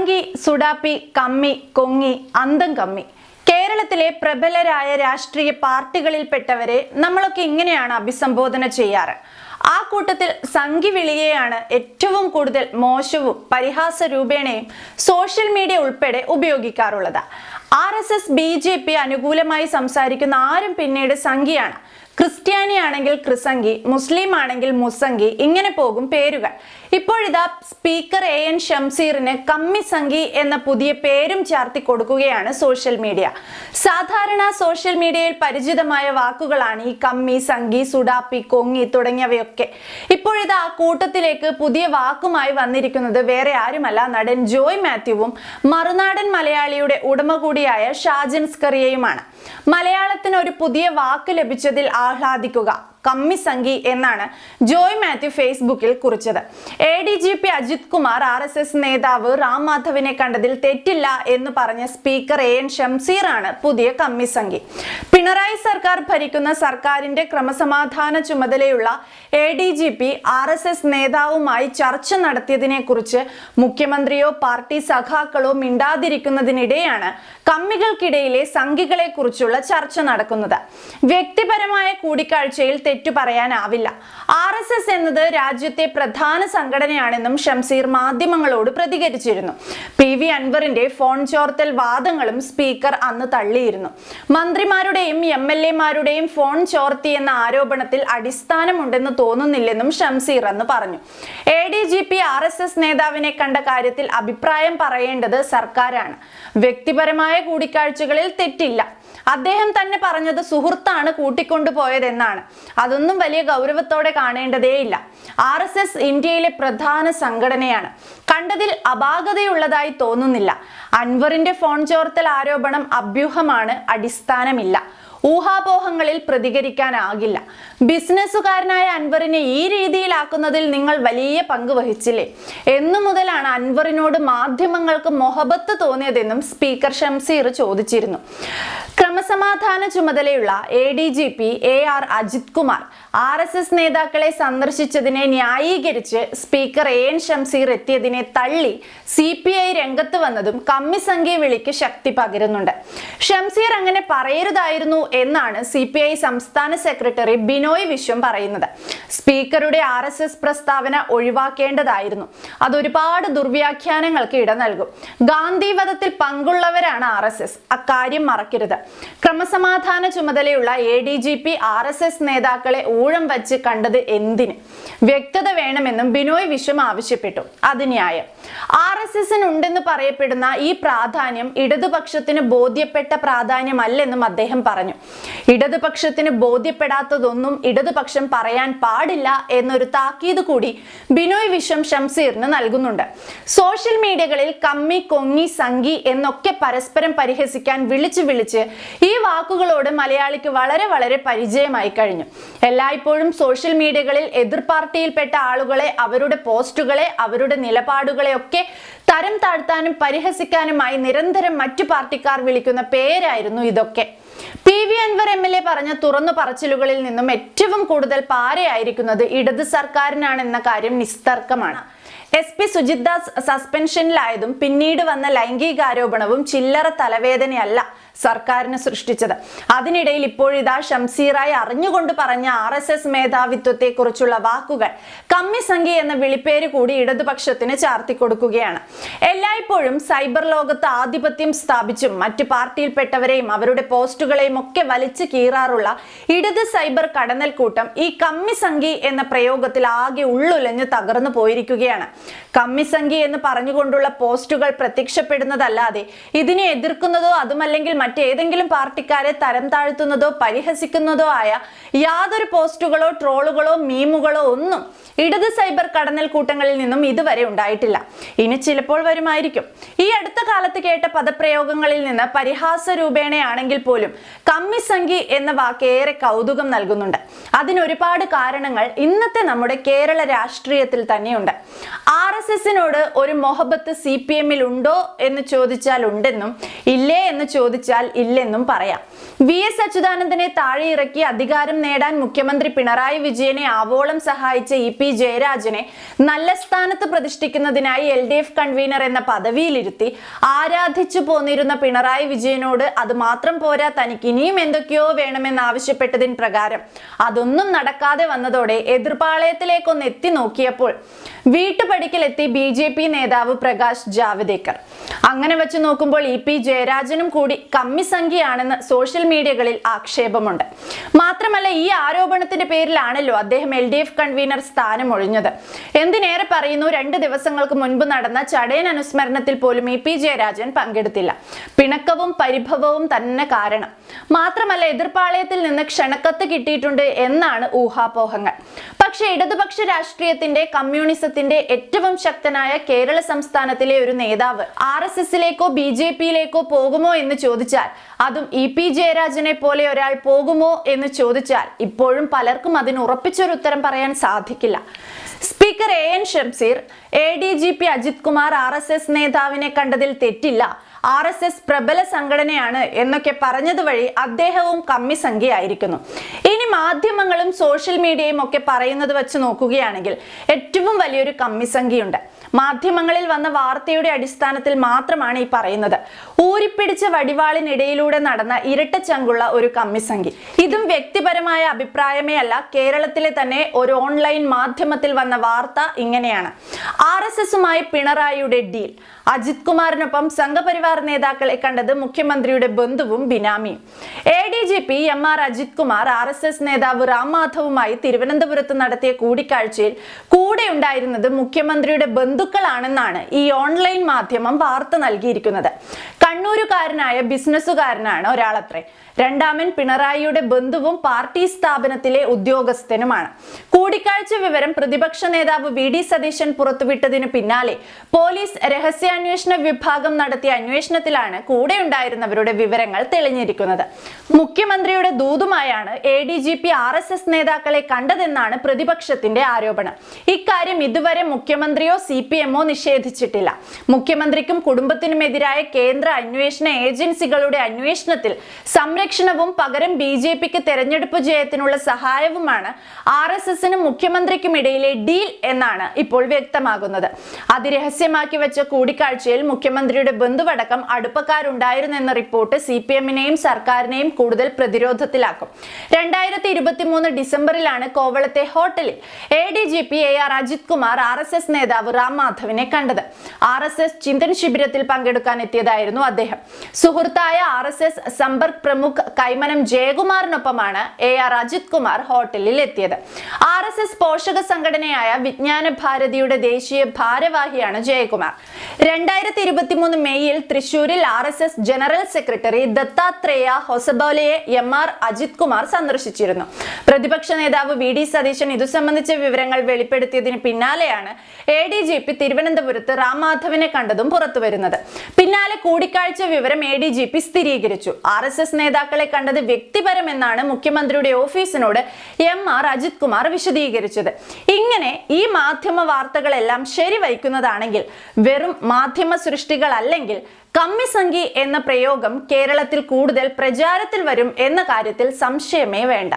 സംഘി സുഡാപ്പി കമ്മി കൊങ്ങി അന്തം കമ്മി. കേരളത്തിലെ പ്രബലരായ രാഷ്ട്രീയ പാർട്ടികളിൽപ്പെട്ടവരെ നമ്മളൊക്കെ ഇങ്ങനെയാണ് അഭിസംബോധന ചെയ്യാറ്. ആ കൂട്ടത്തിൽ സംഘി വിളിയെയാണ് ഏറ്റവും കൂടുതൽ മോശവും പരിഹാസ രൂപേണയും സോഷ്യൽ മീഡിയ ഉൾപ്പെടെ ഉപയോഗിക്കാറുള്ളത്. R S S B J P അനുകൂലമായി സംസാരിക്കുന്ന ആരും പിന്നീട് സംഘിയാണ്. ക്രിസ്ത്യാനി ആണെങ്കിൽ ക്രിസംഗി മുസ്ലിം ആണെങ്കിൽ മുസംഗി ഇങ്ങനെ പോകും പേരുകൾ. ഇപ്പോഴിതാ സ്പീക്കർ എ എൻ ഷംസീറിന് കമ്മി സംഘി എന്ന പുതിയ പേരും ചാർത്തി കൊടുക്കുകയാണ് സോഷ്യൽ മീഡിയ. സാധാരണ സോഷ്യൽ മീഡിയയിൽ പരിചിതമായ വാക്കുകളാണ് ഈ കമ്മി സംഗി സുഡാപ്പി കൊങ്ങി തുടങ്ങിയവയൊക്കെ. ഇപ്പോഴിതാ ആ കൂട്ടത്തിലേക്ക് പുതിയ വാക്കുമായി വന്നിരിക്കുന്നത് വേറെ ആരുമല്ല നടൻ ജോയ് മാത്യുവും മറുനാടൻ മലയാളിയുടെ ഉടമ കൂടിയായ ഷാജൻ സ്കറിയയുമാണ്. മലയാളത്തിന് ഒരു പുതിയ വാക്ക് ലഭിച്ചതിൽ ആഹ്ലാദിക്കുക. കമ്മി സംഘി എന്നാണ് ജോയ് മാത്യു ഫേസ്ബുക്കിൽ കുറിച്ചത്. A D G P Ajith Kumar R S S നേതാവ് റാം മാധവിനെ കണ്ടതിൽ തെറ്റില്ല എന്ന് പറഞ്ഞ സ്പീക്കർ എ എൻ ആണ് പുതിയ കമ്മി സംഘി. പിണറായി സർക്കാർ ഭരിക്കുന്ന സർക്കാരിന്റെ ക്രമസമാധാന ചുമതലയുള്ള A D G P R S S നേതാവുമായി ചർച്ച നടത്തിയതിനെ കുറിച്ച് മുഖ്യമന്ത്രിയോ പാർട്ടി സഖാക്കളോ മിണ്ടാതിരിക്കുന്നതിനിടെയാണ് കമ്മികൾക്കിടയിലെ സംഘികളെ കുറിച്ചുള്ള ചർച്ച നടക്കുന്നത്. വ്യക്തിപരമായ കൂടിക്കാഴ്ചയിൽ തെറ്റു പറയാനാവില്ല. ആർ എസ് എസ് എന്നത് രാജ്യത്തെ പ്രധാന സംഘടനയാണെന്നും ഷംസീർ മാധ്യമങ്ങളോട് പ്രതികരിച്ചിരുന്നു. പി വി അൻവറിന്റെ ഫോൺ ചോർത്തൽ വാദങ്ങളും സ്പീക്കർ അന്ന് തള്ളിയിരുന്നു. മന്ത്രിമാരുടെയും എം എൽ എമാരുടെയും ഫോൺ ചോർത്തി എന്ന ആരോപണത്തിൽ അടിസ്ഥാനമുണ്ടെന്ന് തോന്നുന്നില്ലെന്നും ഷംസീർ അന്ന് പറഞ്ഞു. A D G P R S S നേതാവിനെ കണ്ട കാര്യത്തിൽ അഭിപ്രായം പറയേണ്ടത് സർക്കാരാണ്. വ്യക്തിപരമായ കൂടിക്കാഴ്ചകളിൽ തെറ്റില്ല. അദ്ദേഹം തന്നെ പറഞ്ഞത് സുഹൃത്താണ് കൂട്ടിക്കൊണ്ടുപോയതെന്നാണ്. അതൊന്നും വലിയ ഗൗരവത്തോടെ കാണേണ്ടതേയില്ല. ആർ എസ് എസ് ഇന്ത്യയിലെ പ്രധാന സംഘടനയാണ്. കണ്ടതിൽ അപാകതയുള്ളതായി തോന്നുന്നില്ല. അൻവറിന്റെ ഫോൺ ചോർത്തൽ ആരോപണം അഭ്യൂഹമാണ് അടിസ്ഥാനമില്ല. ഊഹാപോഹങ്ങളിൽ പ്രതികരിക്കാനാകില്ല. ബിസിനസ്സുകാരനായ അൻവറിനെ ഈ രീതിയിലാക്കുന്നതിൽ നിങ്ങൾ വലിയ പങ്ക് വഹിച്ചില്ലേ? എന്നു മുതലാണ് അൻവറിനോട് മാധ്യമങ്ങൾക്ക് മൊഹബത്ത് തോന്നിയതെന്നും സ്പീക്കർ ഷംസീർ ചോദിച്ചിരുന്നു. ക്രമസമാധാന ചുമതലയുള്ള A D G P A R Ajith Kumar R S S നേതാക്കളെ സന്ദർശിച്ചതിനെ ന്യായീകരിച്ച് സ്പീക്കർ എ എൻ ഷംസീർ എത്തിയതിനെ തള്ളി സി പി ഐ രംഗത്ത് വന്നതും കമ്മി സംഖ്യ വിളിക്ക് ശക്തി പകരുന്നുണ്ട്. ഷംസീർ അങ്ങനെ പറയരുതായിരുന്നു എന്നാണ് സി പി ഐ സംസ്ഥാന സെക്രട്ടറി ബിനോയ് വിശ്വം പറയുന്നത്. സ്പീക്കറുടെ ആർ എസ് എസ് പ്രസ്താവന ഒഴിവാക്കേണ്ടതായിരുന്നു. അത് ഒരുപാട് ദുർവ്യാഖ്യാനങ്ങൾക്ക് ഇട നൽകും. ഗാന്ധി വധത്തിൽ പങ്കുള്ളവരാണ് ആർ എസ് എസ്. അക്കാര്യം മറക്കരുത്. ക്രമസമാധാന ചുമതലയുള്ള A D G P R S S നേതാക്കളെ ഊഴം വച്ച് കണ്ടത് എന്തിന്? വ്യക്തത വേണമെന്നും ബിനോയ് വിശ്വം ആവശ്യപ്പെട്ടു. അത് ന്യായം ആർ എസ് എസിന് ഉണ്ടെന്ന് പറയപ്പെടുന്ന ഈ പ്രാധാന്യം ഇടതുപക്ഷത്തിന് ബോധ്യപ്പെട്ട പ്രാധാന്യമല്ലെന്നും അദ്ദേഹം പറഞ്ഞു. ഇടതുപക്ഷത്തിന് ബോധ്യപ്പെടാത്തതൊന്നും ഇടതുപക്ഷം പറയാൻ പാടില്ല എന്നൊരു താക്കീത് കൂടി ബിനോയ് വിശ്വം ഷംസീറിന് നൽകുന്നുണ്ട്. സോഷ്യൽ മീഡിയകളിൽ കമ്മി കൊങ്ങി സംഗി എന്നൊക്കെ പരസ്പരം പരിഹസിക്കാൻ വിളിച്ചു വിളിച്ച് ഈ വാക്കുകളോട് മലയാളിക്ക് വളരെ വളരെ പരിചയമായി കഴിഞ്ഞു. എല്ലായ്പ്പോഴും സോഷ്യൽ മീഡിയകളിൽ എതിർ പാർട്ടിയിൽപ്പെട്ട ആളുകളെ അവരുടെ പോസ്റ്റുകളെ അവരുടെ നിലപാടുകളെ ഒക്കെ തരം താഴ്ത്താനും പരിഹസിക്കാനുമായി നിരന്തരം മറ്റു പാർട്ടിക്കാർ വിളിക്കുന്ന പേരായിരുന്നു ഇതൊക്കെ. P V Anvar M L A പറഞ്ഞ തുറന്നു പറച്ചിലുകളിൽ നിന്നും ഏറ്റവും കൂടുതൽ പാരയായിരിക്കുന്നത് ഇടത് സർക്കാരിനാണെന്ന കാര്യം നിസ്തർക്കമാണ്. എസ് പി സുജിത് ദാസ് സസ്പെൻഷനിലായതും പിന്നീട് വന്ന ലൈംഗികാരോപണവും ചില്ലറ തലവേദനയല്ല സർക്കാരിന് സൃഷ്ടിച്ചത്. അതിനിടയിൽ ഇപ്പോഴിതാ ഷംസീറായി അറിഞ്ഞുകൊണ്ട് പറഞ്ഞ ആർ എസ് എസ് മേധാവിത്വത്തെ കുറിച്ചുള്ള വാക്കുകൾ കമ്മി സംഖ്യ എന്ന വിളിപ്പേര് കൂടി ഇടതുപക്ഷത്തിന് ചാർത്തി കൊടുക്കുകയാണ് എല്ലായ്പ്പോഴും സൈബർ ലോകത്ത് ആധിപത്യം സ്ഥാപിച്ചും മറ്റു പാർട്ടിയിൽപ്പെട്ടവരെയും അവരുടെ പോസ്റ്റുകളെയും ഒക്കെ വലിച്ചു കീറാറുള്ള ഇടത് സൈബർ കടന്നൽ കൂട്ടം ഈ കമ്മി സംഖ്യ എന്ന പ്രയോഗത്തിൽ ആകെ ഉള്ളുലഞ്ഞ് തകർന്നു പോയിരിക്കുകയാണ്. കമ്മി സംഖ്യ എന്ന് പറഞ്ഞുകൊണ്ടുള്ള പോസ്റ്റുകൾ പ്രത്യക്ഷപ്പെടുന്നതല്ലാതെ ഇതിനെ എതിർക്കുന്നതോ അതുമല്ലെങ്കിൽ മറ്റേതെങ്കിലും പാർട്ടിക്കാരെ തരം താഴ്ത്തുന്നതോ പരിഹസിക്കുന്നതോ ആയ യാതൊരു പോസ്റ്റുകളോ ട്രോളുകളോ മീമുകളോ ഒന്നും ഇടത് സൈബർ കടന്നൽ കൂട്ടങ്ങളിൽ നിന്നും ഇതുവരെ ഉണ്ടായിട്ടില്ല. ഇനി ചിലപ്പോൾ വരുമായിരിക്കും. ഈ അടുത്ത കാലത്ത് കേട്ട പദപ്രയോഗങ്ങളിൽ നിന്ന് പരിഹാസ രൂപേണയാണെങ്കിൽ പോലും കമ്മി സംഖ്യ എന്ന വാക്ക് ഏറെ കൗതുകം നൽകുന്നുണ്ട്. അതിനൊരുപാട് കാരണങ്ങൾ ഇന്നത്തെ നമ്മുടെ കേരള രാഷ്ട്രീയത്തിൽ തന്നെയുണ്ട്. ആർ എസ് എസിനോട് ഒരു മൊഹബത്ത് സി പി എമ്മിൽ ഉണ്ടോ എന്ന് ചോദിച്ചാൽ ഉണ്ടെന്നും ഇല്ലേ എന്ന് ചോദിച്ചാൽ ഇല്ലെന്നും പറയാം. വി എസ് അച്യുതാനന്ദനെ താഴെയിറക്കി അധികാരം നേടാൻ മുഖ്യമന്ത്രി പിണറായി വിജയനെ ആവോളം സഹായിച്ച ഇ പി ജയരാജനെ നല്ല സ്ഥാനത്ത് പ്രതിഷ്ഠിക്കുന്നതിനായി എൽ ഡി എഫ് കൺവീനർ എന്ന പദവിയിലിരുത്തി ആരാധിച്ചു പോന്നിരുന്ന പിണറായി വിജയനോട് അത് മാത്രം പോരാ തനിക്ക് ഇനിയും എന്തൊക്കെയോ വേണമെന്നാവശ്യപ്പെട്ടതിന് പ്രകാരം അതൊന്നും നടക്കാതെ വന്നതോടെ എതിർപാളയത്തിലേക്കൊന്ന് എത്തി നോക്കിയപ്പോൾ വീട്ടുപടിക്കലെത്തി ബി ജെ പി നേതാവ് പ്രകാശ് ജാവദേക്കർ. അങ്ങനെ വെച്ച് നോക്കുമ്പോൾ ഇ പി ജയരാജനും കൂടി കമ്മി സംഖ്യയാണെന്ന് സോഷ്യൽ മീഡിയകളിൽ ആക്ഷേപമുണ്ട്. മാത്രമല്ല ഈ ആരോപണത്തിന്റെ പേരിലാണല്ലോ അദ്ദേഹം എൽ ഡി എഫ് കൺവീനർ സ്ഥാനം ഒഴിഞ്ഞത് എന്തിനേറെ പറയുന്നു രണ്ട് ദിവസങ്ങൾക്ക് മുൻപ് നടന്ന ചടയൻ അനുസ്മരണത്തിൽ പോലും ഇ പി ജയരാജൻ പങ്കെടുത്തില്ല. പിണക്കവും പരിഭവവും തന്നെ കാരണം. മാത്രമല്ല എതിർപ്പാളയത്തിൽ നിന്ന് ക്ഷണക്കത്ത് കിട്ടിയിട്ടുണ്ട് എന്നാണ് ഊഹാപോഹങ്ങൾ. പക്ഷേ ഇടതുപക്ഷ രാഷ്ട്രീയത്തിന്റെ കമ്മ്യൂണിസത്തിന്റെ ഏറ്റവും ശക്തനായ കേരള സംസ്ഥാനത്തിലെ ഒരു നേതാവ്. ആർ എസ് എസിലേക്കോ ബി ജെ പിയിലേക്കോ പോകുമോ എന്ന് ചോദിച്ചാൽ അതും ഇ പി ജയരാജനെ പോലെ ഒരാൾ പോകുമോ എന്ന് ചോദിച്ചാൽ ഇപ്പോഴും പലർക്കും അതിന് ഉറപ്പിച്ചൊരു ഉത്തരം പറയാൻ സാധിക്കില്ല. Speaker A N Shamseer A D G P Ajith Kumar R S S നേതാവിനെ കണ്ടതിൽ തെറ്റില്ല. ആർ എസ് എസ് പ്രബല സംഘടനയാണ് എന്നൊക്കെ പറഞ്ഞതുവഴി അദ്ദേഹവും കമ്മി സംഖ്യയായിരിക്കുന്നു മാധ്യമങ്ങളും സോഷ്യൽ മീഡിയയും ഒക്കെ പറയുന്നത് വെച്ച് നോക്കുകയാണെങ്കിൽ ഏറ്റവും വലിയൊരു കമ്മിസംഖ്യയുണ്ട്. മാധ്യമങ്ങളിൽ വന്ന വാർത്തയുടെ അടിസ്ഥാനത്തിൽ മാത്രമാണ് ഈ പറയുന്നത്. ഊരിപ്പിടിച്ച വടിവാളിനിടയിലൂടെ നടന്ന ഇരട്ടച്ചങ്കുള്ള ഒരു കമ്മിസംഖ്യ. ഇതും വ്യക്തിപരമായ അഭിപ്രായമേ അല്ല കേരളത്തിലെ തന്നെ ഒരു ഓൺലൈൻ മാധ്യമത്തിൽ വന്ന വാർത്ത ഇങ്ങനെയാണ്. ആർ എസ് എസുമായി പിണറായിയുടെ ഡീൽ അജിത് കുമാറിനൊപ്പം സംഘപരിവാർ നേതാക്കളെ കണ്ടത് മുഖ്യമന്ത്രിയുടെ ബന്ധുവും ബിനാമിയും. A D G P M R Ajith Kumar R S S നേതാവ് റാം മാധവുമായി തിരുവനന്തപുരത്ത് നടത്തിയ കൂടിക്കാഴ്ചയിൽ കൂടെ ഉണ്ടായിരുന്നത് മുഖ്യമന്ത്രിയുടെ ബന്ധുക്കളാണെന്നാണ് ഈ ഓൺലൈൻ മാധ്യമം വാർത്ത നൽകിയിരിക്കുന്നത്. കണ്ണൂരുകാരനായ ബിസിനസ്സുകാരനാണ് ഒരാളത്രേ. രണ്ടാമൻ പിണറായിയുടെ ബന്ധുവും പാർട്ടി സ്ഥാപനത്തിലെ ഉദ്യോഗസ്ഥനുമാണ്. കൂടിക്കാഴ്ച വിവരം പ്രതിപക്ഷ നേതാവ് വി ഡി സതീശൻ പുറത്തുവിട്ടതിന് പിന്നാലെ പോലീസ് രഹസ്യാന്വേഷണ വിഭാഗം നടത്തിയ അന്വേഷണത്തിലാണ് കൂടെ ഉണ്ടായിരുന്നവരുടെ വിവരങ്ങൾ തെളിഞ്ഞിരിക്കുന്നത്. മുഖ്യമന്ത്രിയുടെ ദൂതുമായാണ് A D G P R S S നേതാക്കളെ കണ്ടതെന്നാണ് പ്രതിപക്ഷത്തിന്റെ ആരോപണം. ഇക്കാര്യം ഇതുവരെ മുഖ്യമന്ത്രിയോ സി പി എമ്മോ നിഷേധിച്ചിട്ടില്ല. മുഖ്യമന്ത്രിക്കും കുടുംബത്തിനുമെതിരായ കേന്ദ്ര അന്വേഷണ ഏജൻസികളുടെ അന്വേഷണത്തിൽ സംരക്ഷണവും പകരം ബി ജെ പിക്ക് തെരഞ്ഞെടുപ്പ് ജയത്തിനുള്ള സഹായവുമാണ് ആർ എസ് എസിനും മുഖ്യമന്ത്രിക്കും ഇടയിലെ ഡീൽ എന്നാണ് ഇപ്പോൾ വ്യക്തമാകുന്നത്. അതിരഹസ്യമാക്കി വെച്ച കൂടിക്കാഴ്ചയിൽ മുഖ്യമന്ത്രിയുടെ ബന്ധുവടക്കം അടുപ്പക്കാരുണ്ടായിരുന്നെന്ന റിപ്പോർട്ട് സി പി എമ്മിനെയും സർക്കാരിനെയും കൂടുതൽ പ്രതിരോധത്തിലാക്കും. രണ്ടായിരത്തി ഇരുപത്തി മൂന്ന് ഡിസംബറിലാണ് കോവളത്തെ ഹോട്ടലിൽ A D G P A R Ajith Kumar R S S നേതാവ് റാം മാധവിനെ കണ്ടത്. ആർ എസ് എസ് ചിന്തൻ ശിബിരത്തിൽ പങ്കെടുക്കാൻ എത്തിയതായിരുന്നു അദ്ദേഹം. സുഹൃത്തായ R S S Sampark പ്രമുഖ് Kaimanam ജയകുമാറിനൊപ്പമാണ് എ ആർ അജിത് കുമാർ ഹോട്ടലിൽ എത്തിയത് ആർ എസ് എസ് പോഷക സംഘടനയായ വിജ്ഞാന ഭാരതിയുടെ ദേശീയ ഭാരവാഹിയാണ് ജയകുമാർ. രണ്ടായിരത്തി ഇരുപത്തി മൂന്ന് മെയ്യിൽ തൃശൂരിൽ R S S general secretary Dattatreya ഹൊസബോലയെ M R Ajith Kumar സന്ദർശിച്ചിരുന്നു. പ്രതിപക്ഷ നേതാവ് വി ഡി സതീശൻ ഇതു സംബന്ധിച്ച വിവരങ്ങൾ വെളിപ്പെടുത്തിയതിന് പിന്നാലെയാണ് എ ഡി ജി പി തിരുവനന്തപുരത്ത് റാം മാധവിനെ കണ്ടതും പുറത്തുവരുന്നത്. പിന്നാലെ കൂടിക്കാഴ്ച വിവരം എ ഡി ജി പി സ്ഥിരീകരിച്ചു. ആർ എസ് എസ് നേതാക്കളെ കണ്ടത് വ്യക്തിപരമെന്നാണ് മുഖ്യമന്ത്രിയുടെ ഓഫീസിനോട് എം ആർ അജിത് കുമാർ വിശദീകരിച്ചത്. ഇങ്ങനെ ഈ മാധ്യമ വാർത്തകളെല്ലാം ശരിവയ്ക്കുന്നതാണെങ്കിൽ വെറും മാധ്യമ സൃഷ്ടികളല്ലെങ്കിൽ കമ്മിസംഖി എന്ന പ്രയോഗം കേരളത്തിൽ കൂടുതൽ പ്രചാരത്തിൽ വരും എന്ന കാര്യത്തിൽ സംശയമേ വേണ്ട.